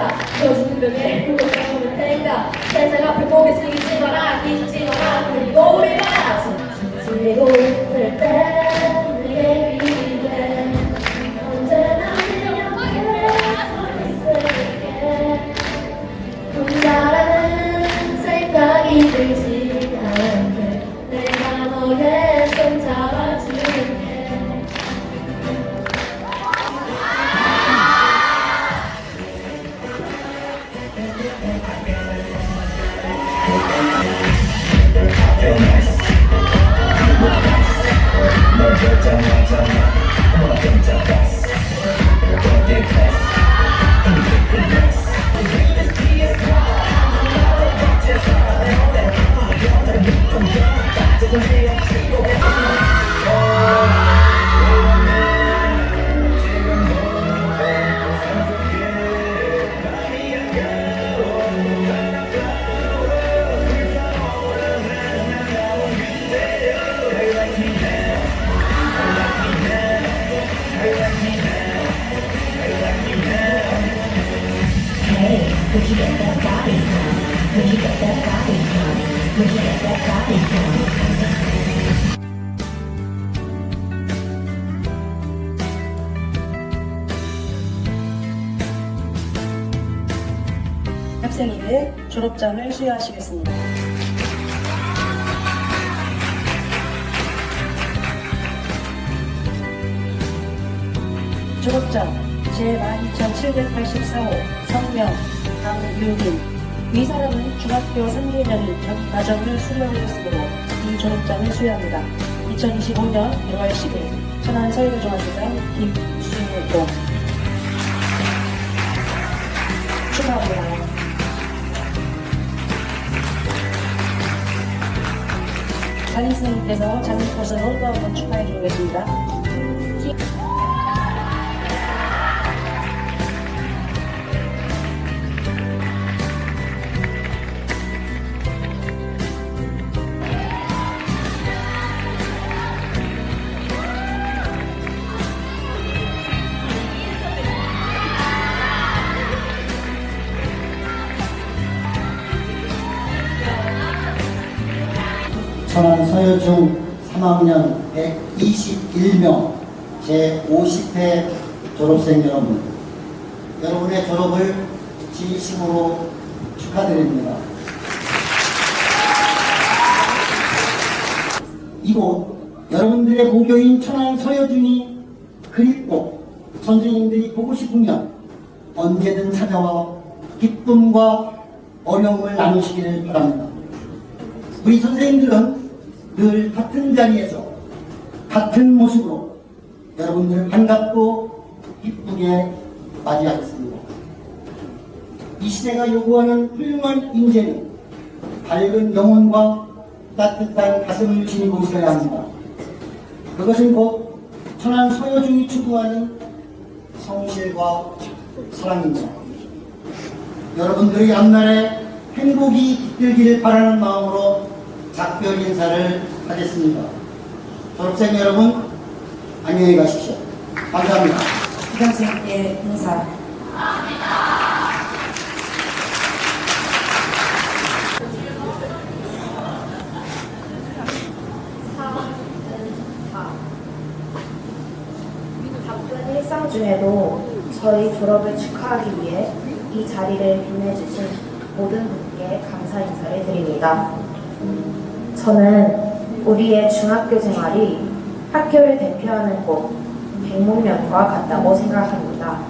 텐가 펴주는 벽에 그거 싸우는 텐가 세상 앞에 고개 숙이지 마라 뒤집지 마라 그리고 우리 봐 지치고 있을 때 학 졸업장을 수여하시겠습니다. 졸업장 제12784호 성명 강유민 이 사람은 중학교 3개년 전 과정을 수료하고 있으므로 이 졸업장을 수여합니다. 2025년 1월 10일 천안 서울중앙대장 김수동 담임 선생님께서 장님 코스로 또 한번 축하해 주겠습니다. 천안 서여중 3학년 121명 제50회 졸업생 여러분 여러분의 졸업을 진심으로 축하드립니다. 이곳 여러분들의 모교인 천안 서여중이 그립고 선생님들이 보고 싶으면 언제든 찾아와 기쁨과 어려움을 나누시기를 바랍니다. 우리 선생님들은 늘 같은 자리에서 같은 모습으로 여러분들을 반갑고 기쁘게 맞이하겠습니다. 이 시대가 요구하는 훌륭한 인재는 밝은 영혼과 따뜻한 가슴을 지니고 있어야 합니다. 그것은 곧 천안 서여중이 추구하는 성실과 사랑입니다. 여러분들의 앞날에 행복이 깃들기를 바라는 마음으로 작별 인사를 하겠습니다. 졸업생 여러분 안녕히 가십시오. 감사합니다. 수강생께 인사. 중에도 저희 졸업을 축하하기 위해 이 자리를 빛내주신 모든 분께 감사 인사를 드립니다. 저는 우리의 중학교 생활이 학교를 대표하는 곳 백목련과 같다고 생각합니다.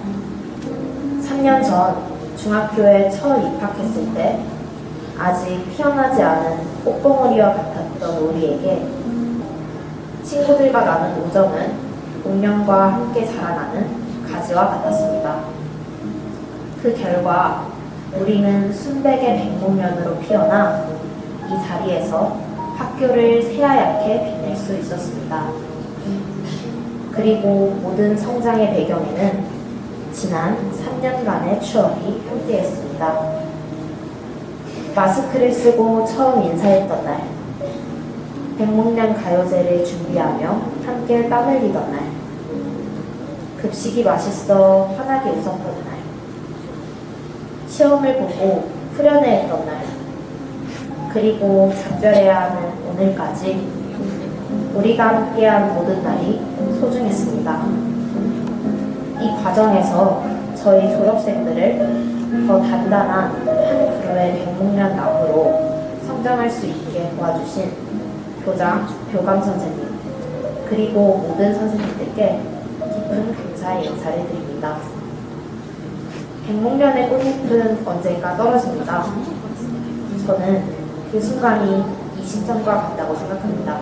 3년 전 중학교에 처음 입학했을 때 아직 피어나지 않은 꽃봉오리와 같았던 우리에게 친구들과 나눈 우정은 운명과 함께 자라나는 가지와 같았습니다. 그 결과 우리는 순백의 백목면으로 피어나 이 자리에서 학교를 새하얗게 빛낼 수 있었습니다. 그리고 모든 성장의 배경에는 지난 3년간의 추억이 함께했습니다. 마스크를 쓰고 처음 인사했던 날, 백목련 가요제를 준비하며 함께 땀 흘리던 날, 급식이 맛있어 환하게 웃었던 날, 시험을 보고 후련해했던 날, 그리고 작별해야 하는 오늘까지 우리가 함께한 모든 날이 소중했습니다. 이 과정에서 저희 졸업생들을 더 단단한 한 그루의 백목련 나무로 성장할 수 있게 도와주신 교장, 교감 선생님, 그리고 모든 선생님들께 깊은 감사의 인사를 드립니다. 백목련의 꽃잎은 언젠가 떨어집니다. 저는 그 순간이 이 시점과 같다고 생각합니다.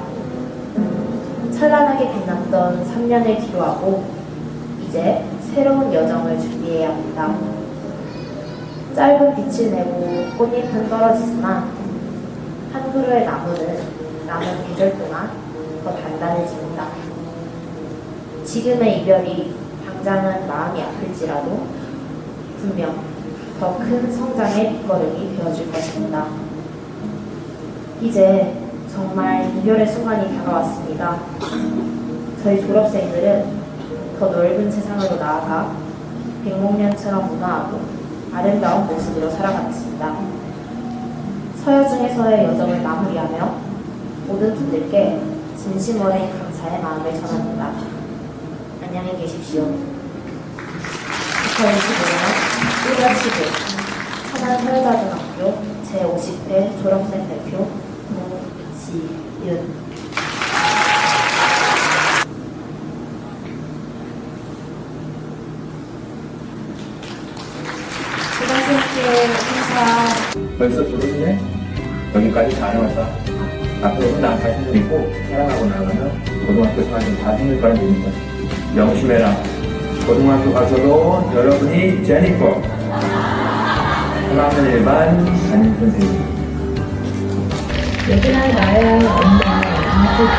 찬란하게 빛났던 3년을 뒤로하고 이제 새로운 여정을 준비해야 합니다. 짧은 빛을 내고 꽃잎은 떨어지지만 한 그루의 나무는 남은 계절 동안 더 단단해집니다. 지금의 이별이 당장은 마음이 아플지라도 분명 더 큰 성장의 밑거름이 되어줄 것입니다. 이제 정말 이별의 순간이 다가왔습니다. 저희 졸업생들은 더 넓은 세상으로 나아가 백목련처럼 무난하고 아름다운 모습으로 살아가겠습니다. 서여중에서의 여정을 마무리하며 모든 분들께 진심 어린 감사의 마음을 전합니다. 안녕히 계십시오. 2025년 1월 10일 천안사회자중학교 제50회 졸업생 대표 수고하셨습니다. 인사 벌써 졸업이네? 여기까지 잘해왔다. 앞으로는 나 자신을 믿고 사랑하고 나가면 고등학교 생활이 다 힘들 거란 얘기입니다. 명심해라. 고등학교 가서도 여러분이 제니퍼. 3학년 1반 담임 선생님. 얘들아 나야 엄마 이쁘지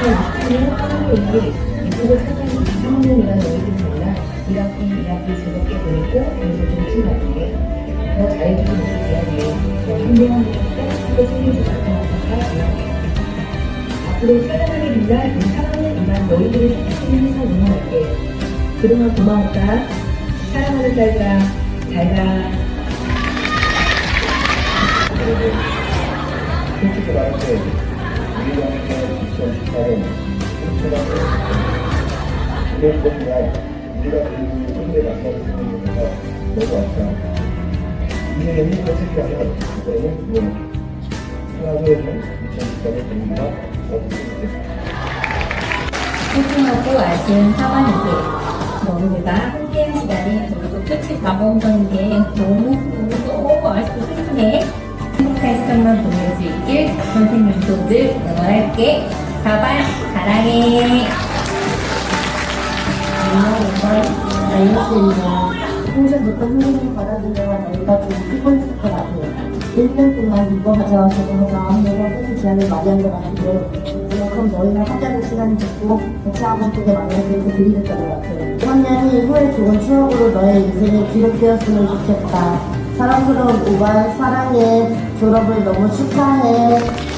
그냥 학교에 이쁘고 사장이 이상년이란 너희들 몰라 1학기 2학기 즐겁게 보내고 그래서 좀 친하게 더 잘해주고 있을게요 더 현명한 것도 챙겨주고 같은 앞으로 사랑하게 된다 이 3학년 2반 너희들을 생각하는 항상 응원할게 그동안 고마웠다 사랑하는 딸들아 잘 가 솔직히 말할때 우리가 2018년 초등학교 이런 것보다 우리가 그리고 현재 만나고 있는 것보다 너무 아프다. 인생의 힘을 체크하면 그거는 뭐 하나는 2018년 공부가 어떻게 됐을까? 소중하고 아쉬운 사관인데 너희들과 함께한 시간이 그리고 끝이 다가온다는 게 너무 너무 너무 아쉽고 슬프네 시간만 보낼 수 있길 선생님도 늘 응원할게 가발 사랑해 알겠습니다. 평소부터 선생님 받아준 데가 너희가 좀 있을 것 같아요. 1년 동안 이거 하자 저거 하자 내가 무슨 제안을 많이 한 것 같은데 그만큼 너희가 하자는 시간이 대체 학원 쪽에 만나서 이렇게 들이댔던 것 같아요. 3년이 후회 좋은 추억으로 너의 인생에 기록되었으면 좋겠다. 사랑스러운 우반 사랑해 졸업을 너무 축하해.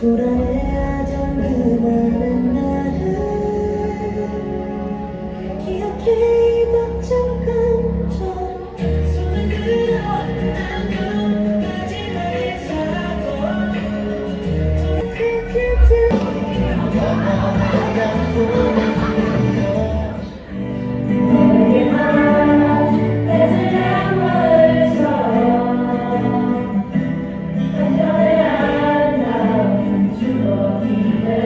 돌아내야 좀 그만해 Amen.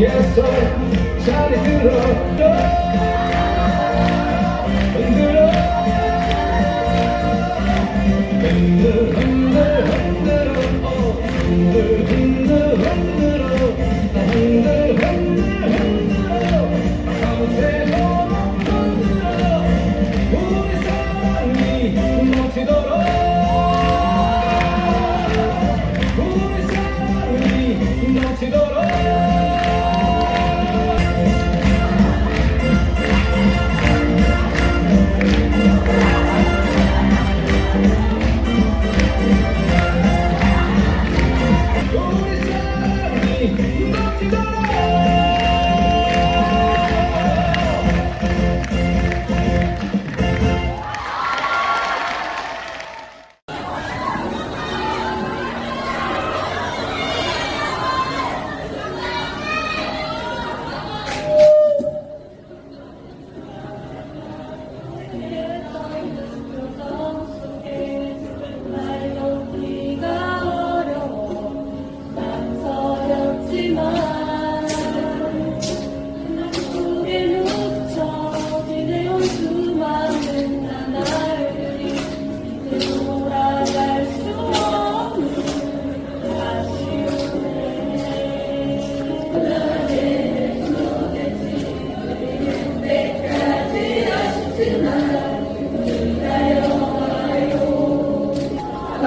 위해서 자리 들어. 흔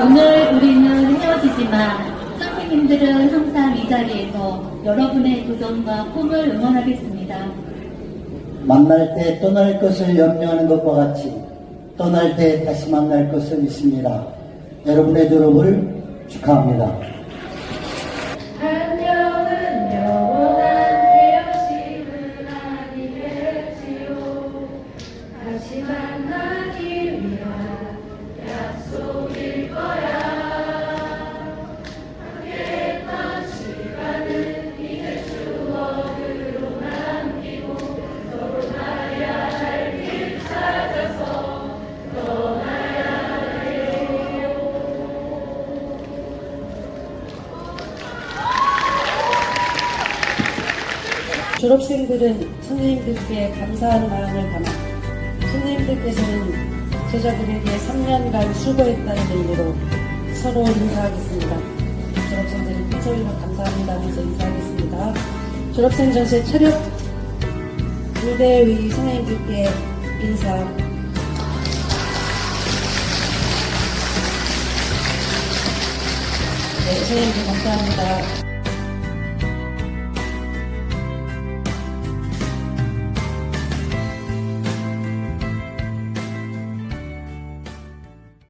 오늘 우리는 헤어지지만 선생님들은 항상 이 자리에서 여러분의 도전과 꿈을 응원하겠습니다. 만날 때 떠날 것을 염려하는 것과 같이 떠날 때 다시 만날 것을 믿습니다. 여러분의 졸업을 축하합니다. 안녕은 영원한 헤어짐은 아니겠지요 다시 만나기 위한 졸업생들은 선생님들께 감사한 마음을 담아 선생님들께서는 제자들에게 3년간 수고했다는 의미로 서로 인사하겠습니다. 졸업생들은 큰 소리로 감사합니다 하면서 인사하겠습니다. 졸업생 전체 차렷 무대 위 선생님들께 인사 네, 선생님들 감사합니다.